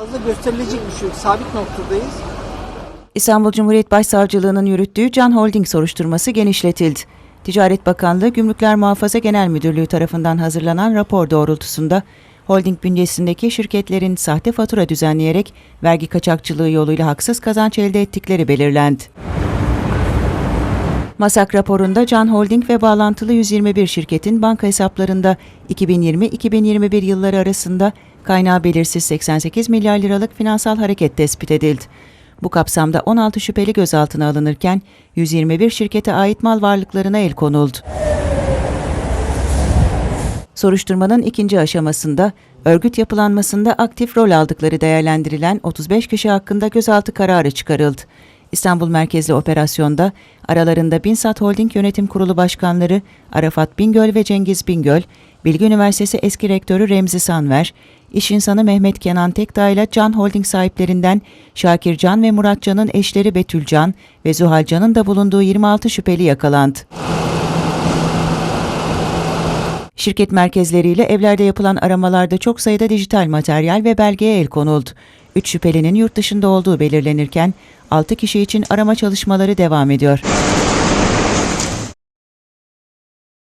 Fazla gösterilecek bir şey yok. Sabit noktadayız. İstanbul Cumhuriyet Başsavcılığı'nın yürüttüğü Can Holding soruşturması genişletildi. Ticaret Bakanlığı Gümrükler Muhafaza Genel Müdürlüğü tarafından hazırlanan rapor doğrultusunda holding bünyesindeki şirketlerin sahte fatura düzenleyerek vergi kaçakçılığı yoluyla haksız kazanç elde ettikleri belirlendi. Masak raporunda Can Holding ve bağlantılı 121 şirketin banka hesaplarında 2020-2021 yılları arasında kaynağı belirsiz 88 milyar liralık finansal hareket tespit edildi. Bu kapsamda 16 şüpheli gözaltına alınırken 121 şirkete ait mal varlıklarına el konuldu. Soruşturmanın ikinci aşamasında örgüt yapılanmasında aktif rol aldıkları değerlendirilen 35 kişi hakkında gözaltı kararı çıkarıldı. İstanbul merkezli operasyonda aralarında Binsat Holding Yönetim Kurulu başkanları Arafat Bingöl ve Cengiz Bingöl, Bilgi Üniversitesi eski rektörü Remzi Sanver, iş insanı Mehmet Kenan Tekdağ ile Can Holding sahiplerinden Şakir Can ve Murat Can'ın eşleri Betül Can ve Zuhal Can'ın da bulunduğu 26 şüpheli yakalandı. Şirket merkezleriyle evlerde yapılan aramalarda çok sayıda dijital materyal ve belgeye el konuldu. 3 şüphelinin yurt dışında olduğu belirlenirken 6 kişi için arama çalışmaları devam ediyor.